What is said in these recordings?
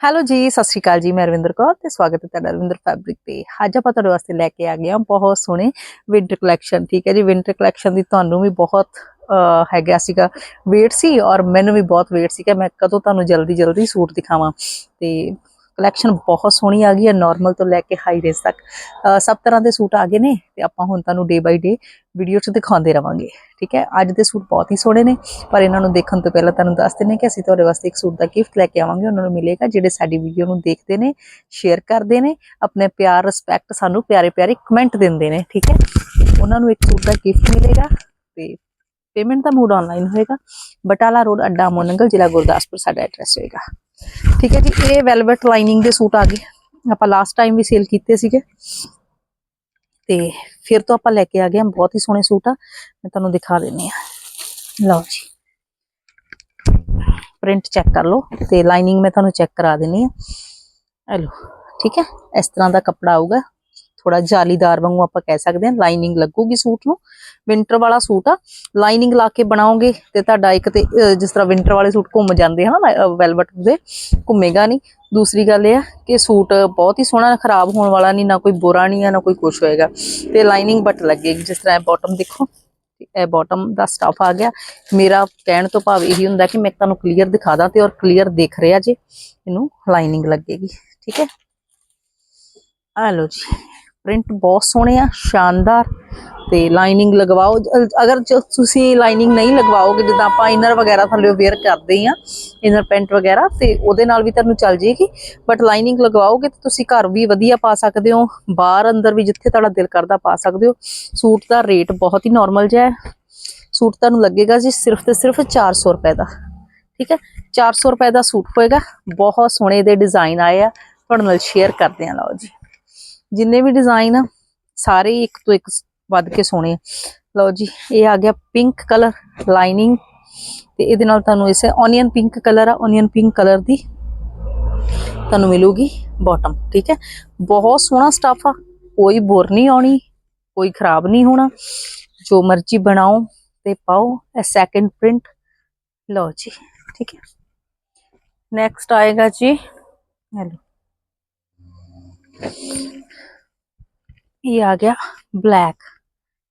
Hello ਜੀ, ਸਤਿ ਸ਼੍ਰੀ ਅਕਾਲ ਜੀ, ਮੈਂ ਰਵਿੰਦਰ ਕੌਰ ਤੇ ਸਵਾਗਤ ਹੈ ਤੁਹਾਡਾ ਰਵਿੰਦਰ ਫੈਬਰਿਕ ਤੇ। ਅੱਜ ਆਪਾਂ ਤੁਹਾਡੇ ਵਾਸਤੇ ਲੈ ਕੇ ਆ ਗਏ ਹਾਂ ਬਹੁਤ ਸੋਹਣੇ ਵਿੰਟਰ ਕਲੈਕਸ਼ਨ ਠੀਕ ਹੈ ਜੀ? ਵਿੰਟਰ ਕਲੈਕਸ਼ਨ ਦੀ ਤੁਹਾਨੂੰ ਵੀ ਬਹੁਤ ਹੈਗਾ ਸੀਗਾ ਵੇਟ ਸੀ ਔਰ ਮੈਨੂੰ ਵੀ ਬਹੁਤ ਵੇਟ ਸੀ ਕਿ ਮੈਂ ਕਦੋਂ ਤੁਹਾਨੂੰ ਜਲਦੀ ਜਲਦੀ ਸੂਟ ਦਿਖਾਵਾਂ। ਤੇ ਕਲੈਕਸ਼ਨ ਬਹੁਤ ਸੋਹਣੀ ਆ ਗਈ ਹੈ ਨਾਰਮਲ ਤੋਂ ਲੈ ਕੇ ਹਾਈ ਰੇਂਜ ਤੱਕ। ਸਭ ਤਰ੍ਹਾਂ ਦੇ ਸੂਟ ਆ ਗਏ ਨੇ ਤੇ ਆਪਾਂ ਹੁਣ ਤੁਹਾਨੂੰ ਡੇ ਬਾਈ ਡੇ ਵੀਡੀਓ 'ਚ ਦਿਖਾਉਂਦੇ ਰਵਾਂਗੇ, ਠੀਕ ਹੈ? ਅੱਜ ਦੇ ਸੂਟ ਬਹੁਤ ਹੀ ਸੋਹਣੇ ਨੇ, ਪਰ ਇਹਨਾਂ ਨੂੰ ਦੇਖਣ ਤੋਂ ਪਹਿਲਾਂ ਤੁਹਾਨੂੰ ਦੱਸ ਦਿੰਦੇ ਕਿ ਅਸੀਂ ਤੁਹਾਡੇ ਵਾਸਤੇ ਇੱਕ ਸੂਟ ਦਾ ਗਿਫਟ ਲੈ ਕੇ ਆਵਾਂਗੇ, ਉਹਨਾਂ ਨੂੰ ਮਿਲੇਗਾ, ਜਿਹੜੇ ਸਾਡੀ ਵੀਡੀਓ ਨੂੰ ਦੇਖਦੇ ਨੇ ਸ਼ੇਅਰ ਕਰਦੇ ਨੇ, ਆਪਣੇ ਪਿਆਰ ਰਿਸਪੈਕਟ ਸਾਨੂੰ ਪਿਆਰੇ ਪਿਆਰੇ ਕਮੈਂਟ ਦਿੰਦੇ ਨੇ, ਠੀਕ ਹੈ? ਉਹਨਾਂ ਨੂੰ ਇੱਕ ਸੂਟ ਦਾ ਗਿਫਟ ਮਿਲੇਗਾ ਤੇ ਪੇਮੈਂਟ ਦਾ ਮੋਡ ਆਨਲਾਈਨ ਹੋਏਗਾ। ਬਟਾਲਾ ਰੋਡ ਅੱਡਾ ਮੋਨੰਗਲ ਜ਼ਿਲ੍ਹਾ ਗੁਰਦਾਸਪੁਰ, ਸਾਡਾ ਐਡਰੈਸ ਹੋਏਗਾ। ਠੀਕ ਹੈ ਜੀ ਇਹ ਵੈਲਵਟ ਲਾਈਨਿੰਗ ਦੇ ਸੂਟ ਆ ਗਏ ਆਪਾਂ ਲਾਸਟ ਟਾਈਮ ਵੀ ਸੇਲ ਕੀਤੇ ਸੀਗੇ ਤੇ ਫਿਰ ਤੋਂ ਆਪਾਂ ਲੈ ਕੇ ਆ ਗਏ ਹਾਂ ਬਹੁਤ ਹੀ ਸੋਹਣੇ ਸੂਟ ਆ ਮੈਂ ਤੁਹਾਨੂੰ ਦਿਖਾ ਦਿੰਨੀ ਆ ਲਓ ਜੀ ਪ੍ਰਿੰਟ ਚੈੱਕ ਕਰ ਲਓ ਤੇ ਲਾਈਨਿੰਗ ਮੈਂ ਤੁਹਾਨੂੰ ਚੈੱਕ ਕਰਾ ਦਿੰਨੀ ਆ ਇਹ ਲਓ ਠੀਕ ਹੈ ਇਸ ਤਰ੍ਹਾਂ ਦਾ ਕੱਪੜਾ ਆਊਗਾ ਥੋੜਾ ਜਾਲੀਦਾਰ ਵਾਂਗੂ ਆਪਾਂ ਕਹਿ ਸਕਦੇ ਹਾਂ ਲਾਈਨਿੰਗ ਲੱਗੂਗੀ ਸੂਟ ਨੂੰ ਵਿੰਟਰ ਵਾਲਾ ਸੂਟ ਆ। ਲਾਈਨਿੰਗ ਲਾ ਕੇ ਬਣਾਓਗੇ ਤੇ ਤੁਹਾਡਾ ਇੱਕ ਤੇ ਜਿਸ ਤਰ੍ਹਾਂ ਵਿੰਟਰ ਵਾਲੇ ਸੂਟ ਘੁੰਮ ਜਾਂਦੇ ਹਨ ਵੈਲਵਟ ਦੇ, ਘੁੰਮੇਗਾ ਨਹੀਂ। ਦੂਸਰੀ ਗੱਲ ਇਹ ਆ ਕਿ ਸੂਟ ਬਹੁਤ ਹੀ ਸੋਹਣਾ, ਖਰਾਬ ਹੋਣ ਵਾਲਾ ਨਹੀਂ, ਨਾ ਕੋਈ ਬੁਰਾ ਨਹੀਂ ਆ, ਨਾ ਕੋਈ ਕੁਝ ਹੋਏਗਾ। ਤੇ ਲਾਈਨਿੰਗ ਬਟ ਲੱਗੇਗੀ ਜਿਸ ਤਰ੍ਹਾਂ ਬਾਟਮ ਦੇਖੋ, ਇਹ ਬਾਟਮ ਦਾ ਸਟਫ ਆ ਗਿਆ। ਮੇਰਾ ਕਹਿਣ ਤੋਂ ਭਾਵ ਇਹੀ ਹੁੰਦਾ ਕਿ ਮੈਂ ਤੁਹਾਨੂੰ ਕਲੀਅਰ ਦਿਖਾ ਦਾਂ ਤੇ ਔਰ ਕਲੀਅਰ ਦਿਖ ਰਿਹਾ ਜੇ, ਇਹਨੂੰ ਲਾਈਨਿੰਗ ਲੱਗੇਗੀ, ਠੀਕ ਹੈ? ਆ ਲਓ ਜੀ ਪ੍ਰਿੰਟ ਬਹੁਤ ਸੋਹਣੇ ਆ, ਸ਼ਾਨਦਾਰ ਤੇ ਲਾਈਨਿੰਗ ਲਗਵਾਓ। ਅਗਰ ਤੁਸੀਂ ਲਾਈਨਿੰਗ ਨਹੀਂ ਲਗਵਾਓਗੇ, ਜਿੱਦਾਂ ਆਪਾਂ ਇਨਰ ਵਗੈਰਾ ਥੱਲੇ ਵੇਅਰ ਕਰਦੇ ਆ ਇਨਰ ਪੈਂਟ ਵਗੈਰਾ, ਤੇ ਉਹਦੇ ਨਾਲ ਵੀ ਤੁਹਾਨੂੰ ਚੱਲ ਜੇਗੀ। ਬਟ ਲਾਈਨਿੰਗ ਲਗਵਾਓਗੇ ਤਾਂ ਤੁਸੀਂ ਘਰ ਵੀ ਵਧੀਆ ਪਾ ਸਕਦੇ ਹੋ, ਬਾਹਰ ਅੰਦਰ ਵੀ ਜਿੱਥੇ ਤੁਹਾਡਾ ਦਿਲ ਕਰਦਾ ਪਾ ਸਕਦੇ ਹੋ। ਸੂਟ ਦਾ ਰੇਟ ਬਹੁਤ ਹੀ ਨਾਰਮਲ ਜਿਹਾ ਹੈ। ਸੂਟ ਤੁਹਾਨੂੰ ਲੱਗੇਗਾ ਜੀ ਸਿਰਫ ਤੇ ਸਿਰਫ 400 ਰੁਪਏ ਦਾ। ਠੀਕ ਹੈ? 400 ਰੁਪਏ ਦਾ ਸੂਟ ਹੋਏਗਾ। ਬਹੁਤ ਸੋਹਣੇ ਦੇ ਡਿਜ਼ਾਈਨ ਆਏ ਆ। ਤੁਹਾਡੇ ਨਾਲ ਸ਼ੇਅਰ ਕਰਦੇ ਆ ਲਓ ਜੀ। ਜਿੰਨੇ ਵੀ ਡਿਜ਼ਾਈਨ ਆ, ਸਾਰੇ ਇੱਕ ਤੋਂ ਇੱਕ ਵੱਧ ਕੇ ਸੋਹਣੇ ਆ। ਲਓ ਜੀ, ਇਹ ਆ ਗਿਆ ਪਿੰਕ ਕਲਰ ਲਾਈਨਿੰਗ ਤੇ ਇਹਦੇ ਨਾਲ ਤੁਹਾਨੂੰ ਇਸ ਓਨੀਅਨ ਪਿੰਕ ਕਲਰ ਆ ਓਨੀਅਨ ਪਿੰਕ ਕਲਰ ਦੀ ਤੁਹਾਨੂੰ ਮਿਲੂਗੀ ਬਾਟਮ ਠੀਕ ਹੈ? ਬਹੁਤ ਸੋਹਣਾ ਸਟਫ ਆ, ਕੋਈ ਬੋਰ ਨਹੀਂ ਆਉਣੀ, ਕੋਈ ਖਰਾਬ ਨਹੀਂ ਹੋਣਾ। ਜੋ ਮਰਜ਼ੀ ਬਣਾਓ ਤੇ ਪਾਓ, ਇਹ ਸੈਕੰਡ ਪ੍ਰਿੰਟ ਲਓ ਜੀ, ਠੀਕ ਹੈ? ਨੈਕਸਟ ਆਏਗਾ ਜੀ ਹੈਲੋ ਇਹ ਆ ਗਿਆ ਬਲੈਕ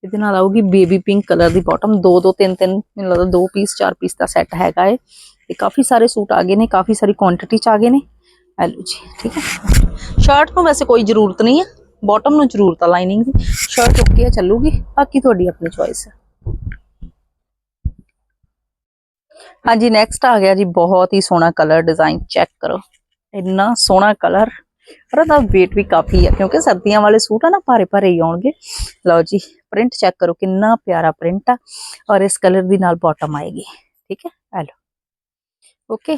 ਇਹਦੇ ਨਾਲ ਆਊਗੀ ਬੇਬੀ ਪਿੰਕ ਕਲਰ ਦੀ ਬਾਟਮ ਦੋ ਦੋ ਤਿੰਨ ਤਿੰਨ ਮੈਨੂੰ ਲੱਗਦਾ ਦੋ ਪੀਸ ਚਾਰ ਪੀਸ ਦਾ ਸੈੱਟ ਹੈਗਾ ਏ ਤੇ ਕਾਫੀ ਸਾਰੇ ਸੂਟ ਆ ਗਏ ਨੇ ਕਾਫੀ ਸਾਰੀ ਕੁਆਂਟੀਟੀ ਚ ਆ ਗਏ ਨੇ ਹੈਲੋ ਜੀ ਠੀਕ ਹੈ ਸ਼ਰਟ ਨੂੰ ਵੈਸੇ ਕੋਈ ਜ਼ਰੂਰਤ ਨਹੀਂ ਹੈ ਬਾਟਮ ਨੂੰ ਜ਼ਰੂਰਤ ਆ ਲਾਈਨਿੰਗ ਦੀ ਸ਼ਰਟ ਓਕੇ ਆ ਚੱਲੂਗੀ ਬਾਕੀ ਤੁਹਾਡੀ ਆਪਣੀ ਚੋਇਸ ਹੈ ਹਾਂਜੀ ਨੈਕਸਟ ਆ ਗਿਆ ਜੀ ਬਹੁਤ ਹੀ ਸੋਹਣਾ ਕਲਰ ਡਿਜ਼ਾਈਨ ਚੈੱਕ ਕਰੋ ਇੰਨਾ ਸੋਹਣਾ ਕਲਰ ਪਰ ਇਹਦਾ weight ਵੀ ਕਾਫੀ ਆ, ਕਿਉਂਕਿ ਸਰਦੀਆਂ ਵਾਲੇ ਸੂਟ ਆ ਨਾ ਭਾਰੇ ਭਾਰੇ ਹੀ ਆਉਣਗੇ। ਲਓ ਜੀ ਪ੍ਰਿੰਟ ਚੈੱਕ ਕਰੋ ਕਿੰਨਾ ਪਿਆਰਾ ਪ੍ਰਿੰਟ ਆ ਔਰ ਇਸ ਕਲਰ ਦੀ ਨਾਲ ਬਾਟਮ ਆਏਗੀ, ਠੀਕ ਹੈ? ਆ ਲਓ ਓਕੇ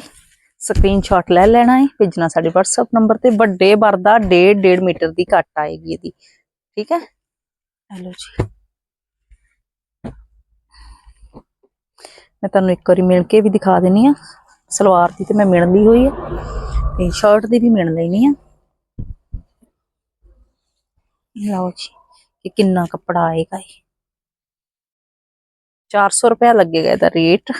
ਸਕਰੀਨਸ਼ਾਟ ਲੈ ਲੈਣਾ ਹੈ, ਭੇਜਣਾ ਸਾਡੇ WhatsApp ਨੰਬਰ ਤੇ, ਵੱਡੇ ਵਰਦਾ 1.5 1.5 ਮੀਟਰ ਦੀ ਘੱਟ ਆਏਗੀ ਇਹਦੀ, ਠੀਕ ਹੈ? ਆ ਲਓ ਜੀ। ਮੈਂ ਤੁਹਾਨੂੰ ਇੱਕ ਵਾਰੀ ਮਿਲ ਕੇ ਵੀ ਦਿਖਾ ਦਿੰਨੀ ਆ ਸਲਵਾਰ ਦੀ ਤੇ ਮੈਂ ਮਿਣ ਲਈ ਹੋਈ ਆ ਤੇ ਸ਼ਰਟ ਦੀ ਵੀ ਮਿਣ ਲੈਣੀ ਆ ਲਓ ਜੀ ਕਿ ਕਿੰਨਾ ਕੱਪੜਾ ਆਏਗਾ ਇਹ। 400 ਰੁਪਏ ਲੱਗੇਗਾ ਇਹਦਾ ਰੇਟ।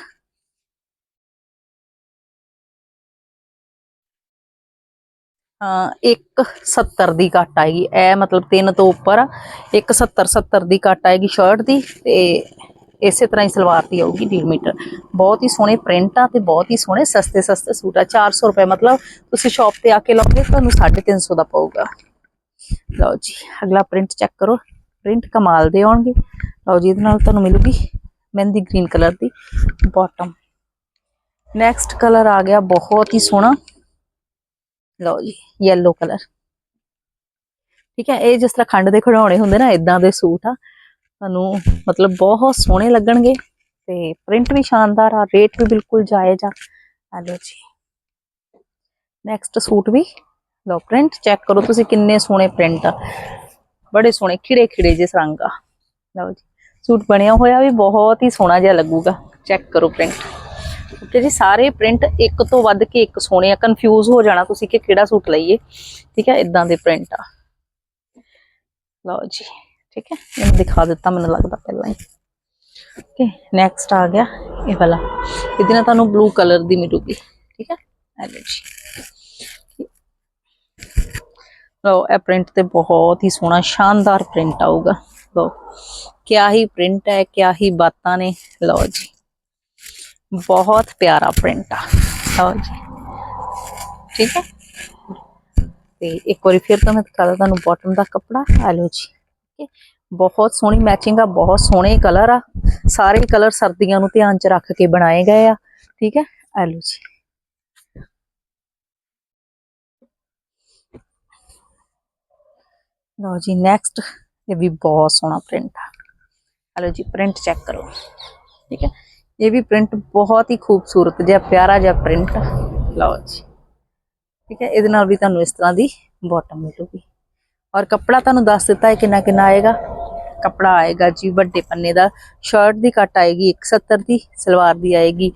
ਹਾਂ 170 ਦੀ ਘੱਟ ਆਏਗੀ। ਇਹ ਮਤਲਬ 3 ਤੋਂ ਉੱਪਰ ਆ। 170 70 ਦੀ ਘੱਟ ਆਏਗੀ ਸ਼ਰਟ ਦੀ ਤੇ ਇਸੇ ਤਰ੍ਹਾਂ ਹੀ ਸਲਵਾਰ ਦੀ ਆਊਗੀ 1.5 ਮੀਟਰ। ਬਹੁਤ ਹੀ ਸੋਹਣੇ ਪ੍ਰਿੰਟ ਆ ਤੇ ਬਹੁਤ ਹੀ ਸੋਹਣੇ ਸਸਤੇ ਸਸਤੇ ਸੂਟ ਆ। 400 ਰੁਪਏ ਮਤਲਬ ਤੁਸੀਂ ਸ਼ਾਪ ਤੇ ਆ ਕੇ ਲਓਗੇ, ਤੁਹਾਨੂੰ 350 ਦਾ ਪਊਗਾ। ਲਓ ਜੀ, ਅਗਲਾ ਪ੍ਰਿੰਟ ਚੈੱਕ ਕਰੋ। ਪ੍ਰਿੰਟ ਕਮਾਲ ਦੇ ਆਉਣਗੇ। ਲਓ ਜੀ, ਇਹਦੇ ਨਾਲ ਤੁਹਾਨੂੰ ਮਿਲੂਗੀ ਮਹਿੰਦੀ ਗ੍ਰੀਨ ਕਲਰ ਦੀ ਬਾਟਮ ਨੈਕਸਟ ਕਲਰ ਆ ਗਿਆ ਬਹੁਤ ਹੀ ਸੋਹਣਾ। ਲਓ ਜੀ, yellow ਕਲਰ ਠੀਕ ਹੈ, ਇਹ ਜਿਸ ਤਰ੍ਹਾਂ ਖੰਡ ਦੇ ਖਿਡੌਣੇ ਹੁੰਦੇ ਨਾ ਇਦਾਂ ਦੇ ਸੂਟ ਆ। ਤੁਹਾਨੂੰ ਮਤਲਬ ਬਹੁਤ ਸੋਹਣੇ ਲੱਗਣਗੇ ਤੇ ਪ੍ਰਿੰਟ ਵੀ ਸ਼ਾਨਦਾਰ ਆ ਰੇਟ ਵੀ ਬਿਲਕੁਲ ਜਾਇਜ਼ ਆ। ਲਓ ਜੀ। ਨੈਕਸਟ ਸੂਟ ਵੀ ਲਓ ਪ੍ਰਿੰਟ ਚੈੱਕ ਕਰੋ ਤੁਸੀਂ ਕਿੰਨੇ ਸੋਹਣੇ ਪ੍ਰਿੰਟ ਆ। ਬੜੇ ਸੋਹਣੇ ਖਿੜੇ ਖਿੜੇ ਜਿਹੇ ਰੰਗ ਆ। ਲਓ ਜੀ, ਸੂਟ ਬਣਿਆ ਹੋਇਆ ਵੀ ਬਹੁਤ ਹੀ ਸੋਹਣਾ ਜਿਹਾ ਲੱਗੂਗਾ। ਚੈੱਕ ਕਰੋ ਪ੍ਰਿੰਟ ਓਕੇ ਜੀ, ਸਾਰੇ ਪ੍ਰਿੰਟ ਇੱਕ ਤੋਂ ਵੱਧ ਕੇ ਇੱਕ ਸੋਹਣੇ ਆ। ਕਨਫਿਊਜ਼ ਹੋ ਜਾਣਾ ਤੁਸੀਂ ਕਿ ਕਿਹੜਾ ਸੂਟ ਲਈਏ। ਠੀਕ ਹੈ ਇਦਾਂ ਦੇ ਪ੍ਰਿੰਟ ਆ। ਲਓ ਜੀ, ਠੀਕ ਹੈ ਮੈਨੂੰ ਦਿਖਾ ਦਿੱਤਾ ਮੈਨੂੰ ਲੱਗਦਾ ਪਹਿਲਾਂ ਹੀ। ਓਕੇ ਨੈਕਸਟ ਆ ਗਿਆ ਇਹ ਵਾਲਾ। ਇਹਦੇ ਨਾਲ ਤੁਹਾਨੂੰ ਬਲੂ ਕਲਰ ਦੀ ਮਿਲੂਗੀ। ਠੀਕ ਹੈ ਇਹ ਲਓ, ਇਹ ਪ੍ਰਿੰਟ ਤੇ ਬਹੁਤ ਹੀ ਸੋਹਣਾ, ਸ਼ਾਨਦਾਰ ਪ੍ਰਿੰਟ ਆਊਗਾ। ਲਓ, ਕਿਆ ਹੀ ਪ੍ਰਿੰਟ ਹੈ, ਕਿਆ ਹੀ ਬਾਤਾਂ ਨੇ। ਲਓ ਜੀ, ਬਹੁਤ ਪਿਆਰਾ ਪ੍ਰਿੰਟ ਆ। ਲਓ ਜੀ, ਠੀਕ ਹੈ? ਤੇ ਇੱਕ ਵਾਰੀ ਫਿਰ ਤੋਂ ਮੈਂ ਦਿਖਾ ਦਾਂ ਤੁਹਾਨੂੰ ਬਾਟਮ ਦਾ ਕੱਪੜਾ। ਆ ਲਓ ਜੀ, ਠੀਕ ਹੈ? ਬਹੁਤ ਸੋਹਣੀ ਮੈਚਿੰਗ ਆ, ਬਹੁਤ ਸੋਹਣੇ ਕਲਰ ਆ। ਸਾਰੇ ਕਲਰ ਸਰਦੀਆਂ ਨੂੰ ਧਿਆਨ ਚ ਰੱਖ ਕੇ ਬਣਾਏ ਗਏ ਆ, ਠੀਕ ਹੈ? ਆ ਲਓ ਜੀ। ਲਓ ਜੀ ਨੈਕਸਟ ਇਹ ਵੀ ਬਹੁਤ ਸੋਹਣਾ ਪ੍ਰਿੰਟ ਆ। ਆ ਲਓ ਜੀ ਪ੍ਰਿੰਟ ਚੈੱਕ ਕਰੋ। ਠੀਕ ਹੈ? ਇਹ ਵੀ ਪ੍ਰਿੰਟ ਬਹੁਤ ਹੀ ਖੂਬਸੂਰਤ ਜਿਹਾ, ਪਿਆਰਾ ਜਿਹਾ ਪ੍ਰਿੰਟ ਲਓ ਜੀ। ਠੀਕ ਹੈ? ਇਹਦੇ ਨਾਲ ਵੀ ਤੁਹਾਨੂੰ ਇਸ ਤਰ੍ਹਾਂ ਦੀ ਬਾਟਮ ਮਿਲੂਗੀ। ਔਰ ਕੱਪੜਾ ਤੁਹਾਨੂੰ ਦੱਸ ਦਿੱਤਾ ਹੈ ਕਿੰਨਾ ਕਿੰਨਾ ਆਏਗਾ। ਕੱਪੜਾ ਆਏਗਾ ਜੀ, ਵੱਡੇ ਪੰਨੇ ਦਾ। ਸ਼ਰਟ ਦੀ ਕੱਟ ਆਏਗੀ 170 ਦੀ, ਸਲਵਾਰ ਦੀ ਆਏਗੀ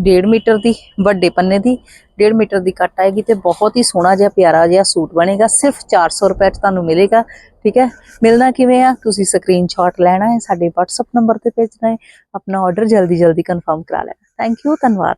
1.5 ਮੀਟਰ ਦੀ, ਵੱਡੇ ਪੰਨੇ ਦੀ। 1.5 ਮੀਟਰ ਦੀ ਕੱਟ ਆਏਗੀ ਤੇ ਬਹੁਤ ਹੀ ਸੋਹਣਾ ਜਿਹਾ ਪਿਆਰਾ ਜਿਹਾ ਸੂਟ ਬਣੇਗਾ। ਸਿਰਫ 400 ਰੁਪਏ ਚ ਤੁਹਾਨੂੰ ਮਿਲੇਗਾ, ਠੀਕ ਹੈ? ਮਿਲਣਾ ਕਿਵੇਂ ਆ? ਤੁਸੀਂ ਸਕਰੀਨਸ਼ਾਟ ਲੈਣਾ ਹੈ, ਸਾਡੇ WhatsApp ਨੰਬਰ ਤੇ ਭੇਜਣਾ ਹੈ, ਆਪਣਾ ਆਰਡਰ ਜਲਦੀ ਜਲਦੀ ਕਨਫਰਮ ਕਰਾ ਲੈਣਾ। ਥੈਂਕ ਯੂ ਧੰਨਵਾਦ।